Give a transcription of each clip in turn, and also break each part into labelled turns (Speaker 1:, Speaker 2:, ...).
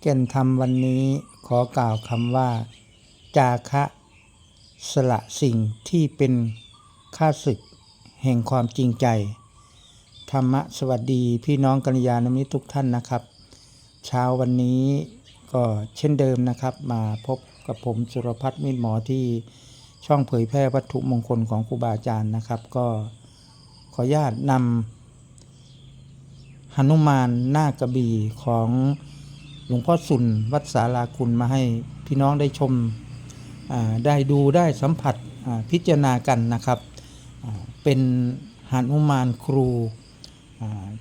Speaker 1: แก่นธรรมวันนี้ขอกล่าวคำว่า จาคะสละสิ่งที่เป็นค่าศึกแห่งความจริงใจ ธรรมะสวัสดีพี่น้องกัลยาณมิตรทุกท่านนะครับ เช้าวันนี้ก็เช่นเดิมนะครับ มาพบกับผมสุรพัฒน์มิตรหมอที่ช่องเผยแพร่วัตถุมงคลของครูบาอาจารย์นะครับ ก็ขออนุญาตนำหนุมานหน้ากระบี่ของ หลวงพ่อสุนวัดสาราคุณมาให้พี่น้องได้ชมได้ดูได้สัมผัสพิจารณากันนะครับเป็นหนุมานครู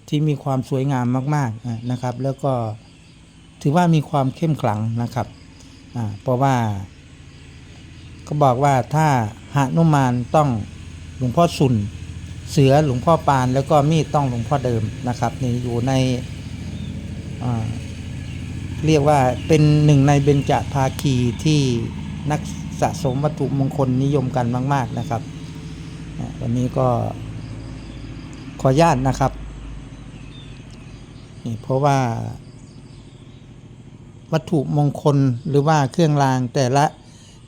Speaker 1: ที่มีความสวยงามมากๆนะครับ แล้วก็ถือว่ามีความเข้มขลังนะครับเพราะว่าก็บอกว่าถ้าหานุมานต้องหลวงพ่อสุนเสือหลวงพ่อปาน แล้วก็มีดต้องหลวงพ่อเดิมนะครับนี่อยู่ใน เรียกว่าเป็นหนึ่งในเบญจภาคีที่นักสะสมวัตถุมงคลนิยมกันมาก ๆนะครับ วันนี้ก็ขออนุญาตนะครับนี่เพราะว่า วัตถุมงคลหรือว่าเครื่องรางแต่ละ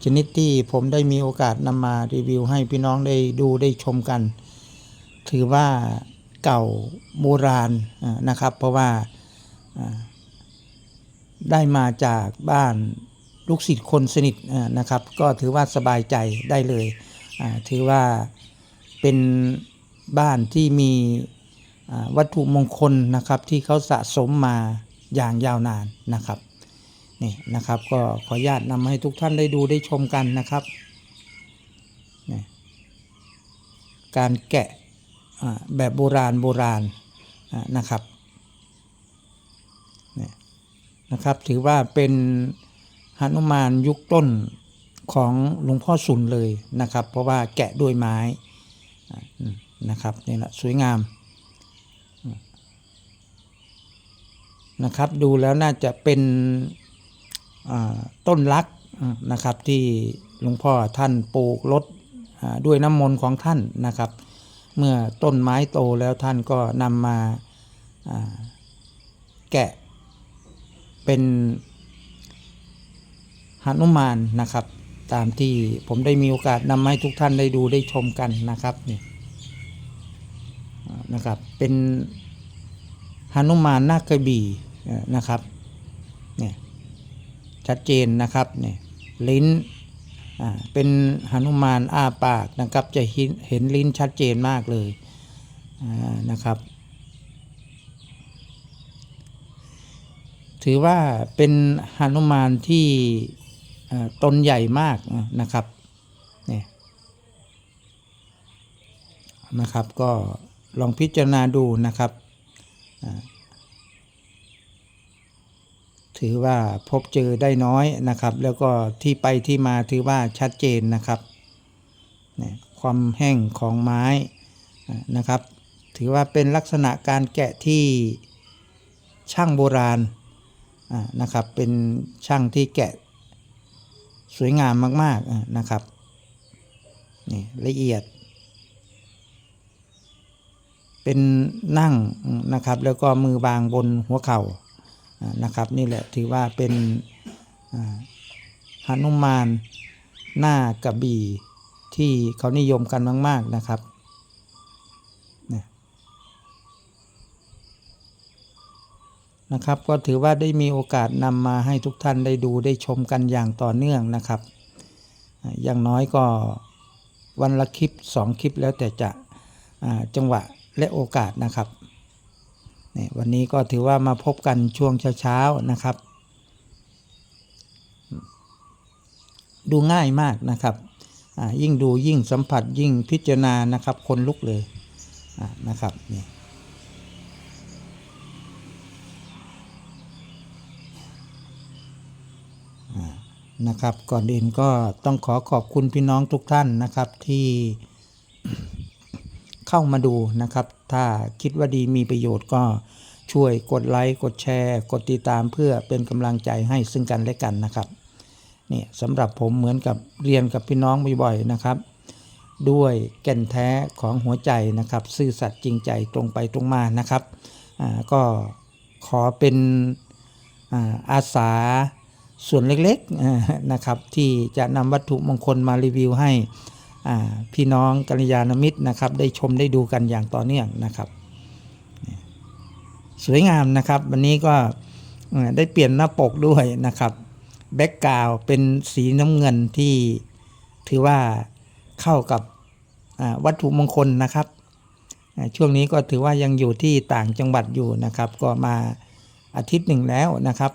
Speaker 1: ชนิดที่ผมได้มีโอกาสนำมารีวิวให้พี่น้องได้ดูได้ชมกัน ถือว่าเก่าโบราณนะครับ เพราะว่า ได้มาจากบ้านลูกศิษย์คนสนิทนะครับ ก็ถือว่าสบายใจได้เลย ถือว่าเป็นบ้านที่มีวัตถุมงคลนะครับที่เขาสะสมมาอย่างยาวนานนะครับนี่นะครับก็ขออนุญาตนำให้ทุกท่านได้ดูได้ชมกันนะครับ การแกะแบบโบราณโบราณนะครับ นะครับ ถือว่าเป็นหนุมานยุคต้นของหลวงพ่อสุนเลยนะครับ เพราะว่าแกะด้วยไม้นะครับนี่แหละสวยงามนะครับ ดูแล้วน่าจะเป็นต้นลักนะครับที่หลวงพ่อท่านปลูกรดด้วยน้ำมนต์ของท่านนะครับ เมื่อต้นไม้โตแล้วท่านก็นำมาแกะ เป็นหนุมานนะครับ ตามที่ผมได้มีโอกาสนำมาให้ทุกท่านได้ดูได้ชมกันนะครับนี่นะครับ เป็นหนุมานนาคกระบี่นะครับเนี่ยชัดเจนนะครับเนี่ยลิ้นอ่าเป็นหนุมานอ้าปากนะครับ จะเห็นลิ้นชัดเจนมากเลยนะครับ ถือว่าเป็นหนุมานที่ตนใหญ่มากนะครับเนี่ยนะครับ ก็ลองพิจารณาดูนะครับ ถือว่าพบเจอได้น้อยนะครับ แล้วก็ที่ไปที่มาถือว่าชัดเจนนะครับเนี่ยความแห้งของไม้นะครับ ถือว่าเป็นลักษณะการแกะที่ช่างโบราณ นะครับ เป็นช่างที่แกะสวยงามมากๆอ่านะครับนี่ละเอียด เป็นนั่งนะครับ แล้วก็มือบางบนหัวเข่าอ่านะครับ นี่แหละถือว่าเป็นหนุมานหน้ากระบี่ที่เขานิยมกันมาก ๆนะครับเนี่ย นะครับ ก็ถือว่าได้มีโอกาสนำมาให้ทุกท่านได้ดูได้ชมกันอย่างต่อเนื่องนะครับ อย่างน้อยก็วันละคลิปสองคลิปแล้วแต่จะจังหวะและโอกาสนะครับนี่วันนี้ก็ถือว่ามาพบกันช่วงเช้าๆนะครับ ดูง่ายมากนะครับยิ่งดูยิ่งสัมผัสยิ่งพิจารณานะครับ คนลุกเลยนะครับนี่ นะครับ ก่อนอื่นก็ต้องขอขอบคุณพี่น้องทุกท่านนะครับที่เข้ามาดูนะครับ ถ้าคิดว่าดีมีประโยชน์ก็ช่วยกดไลค์กดแชร์ กดติดตามเพื่อเป็นกำลังใจให้ซึ่งกันและกันนะครับนี่สำหรับผมเหมือนกับเรียนกับพี่น้องบ่อยๆนะครับ ด้วยแก่นแท้ของหัวใจนะครับ ซื่อสัตย์จริงใจตรงไปตรงมานะครับก็ขอเป็นอาอาสา ส่วนเล็กๆนะครับที่จะนำวัตถุมงคลมารีวิวให้พี่น้องกัลยาณมิตรนะครับ ได้ชมได้ดูกันอย่างต่อเนื่องนะครับ สวยงามนะครับ วันนี้ก็ได้เปลี่ยนหน้าปกด้วยนะครับแบ็กกราวเป็นสีน้ำเงินที่ถือว่าเข้ากับวัตถุมงคลนะครับ ช่วงนี้ก็ถือว่ายังอยู่ที่ต่างจังหวัดอยู่นะครับ ก็มาอาทิตย์หนึ่งแล้วนะครับ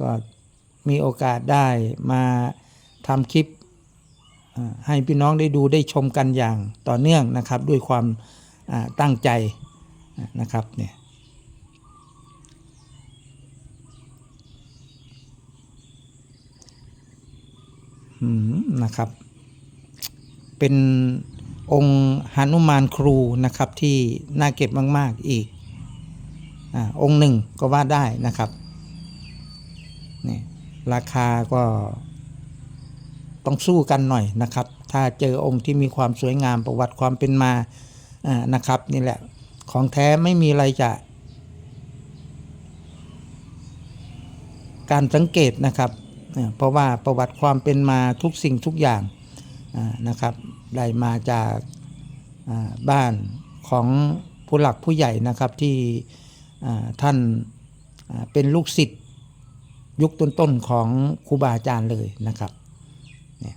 Speaker 1: ก็มีโอกาสได้มาทำคลิปให้พี่น้องได้ดูได้ชมกันอย่างต่อเนื่องนะครับ ด้วยความตั้งใจนะครับเนี่ยนะครับ เป็นองค์หนุมานครูนะครับที่น่าเก็บมาก ๆ อีกอองค์หนึ่งก็ว่าได้นะครับ นี่ราคาก็ต้องสู้กันหน่อยนะครับ ถ้าเจอองค์ที่มีความสวยงามประวัติความเป็นมาอ่านะครับ นี่แหละของแท้ไม่มีอะไรจะ การสังเกตนะครับ เพราะว่าประวัติความเป็นมาทุกสิ่งทุกอย่างนะครับ ได้มาจากบ้านของผู้หลักผู้ใหญ่นะครับที่ท่านเป็นลูกศิษย์ ยุคต้นๆของครูบาอาจารย์เลยนะครับเนี่ย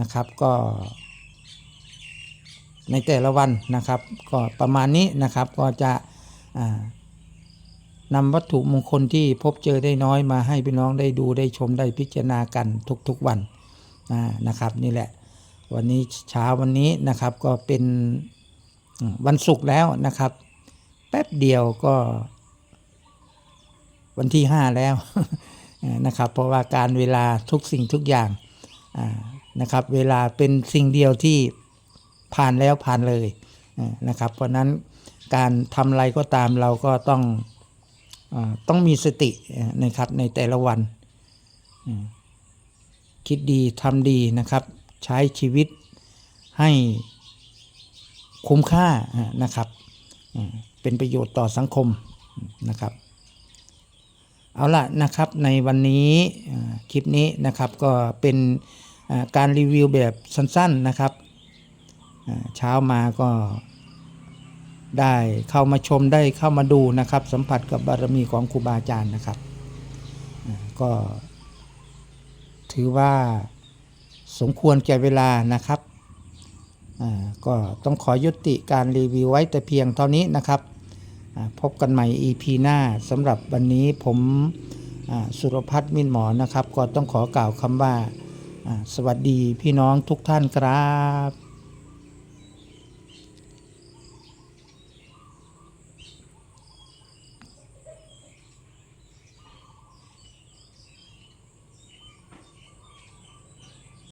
Speaker 1: นะครับก็ ในแต่ละวันนะครับ ก็ประมาณนี้นะครับก็จะนำวัตถุมงคลที่พบเจอได้น้อยมาให้พี่น้องได้ดูได้ชมได้พิจารณากันทุกๆวันนะครับนี่แหละ วันนี้เช้าวันนี้นะครับก็เป็นวันศุกร์แล้วนะครับ แป๊บเดียวก็ วันที่ห้าแล้วนะครับ เพราะว่าการเวลาทุกสิ่งทุกอย่างนะครับ เวลาเป็นสิ่งเดียวที่ผ่านแล้วผ่านเลยนะครับ เพราะนั้นการทำอะไรก็ตามเราก็ต้องต้องมีสตินะครับในแต่ละวัน คิดดีทำดีนะครับ ใช้ชีวิตให้คุ้มค่านะครับ เป็นประโยชน์ต่อสังคมนะครับ เอาละนะครับในวันนี้คลิปนี้นะครับก็เป็นการรีวิวแบบสั้นๆนะครับเช้ามาก็ได้เข้ามาชมได้เข้ามาดูนะครับ สัมผัสกับบารมีของครูบาอาจารย์นะครับก็ถือว่าสมควรแก่เวลานะครับก็ต้องขอยุติการรีวิวไว้แต่เพียงเท่านี้นะครับ พบกันใหม่ EP หน้าสำหรับวันนี้ผมสุรพัฒน์มินหมอนะครับ ก็ต้องขอกล่าวคำว่า สวัสดีพี่น้องทุกท่านครับ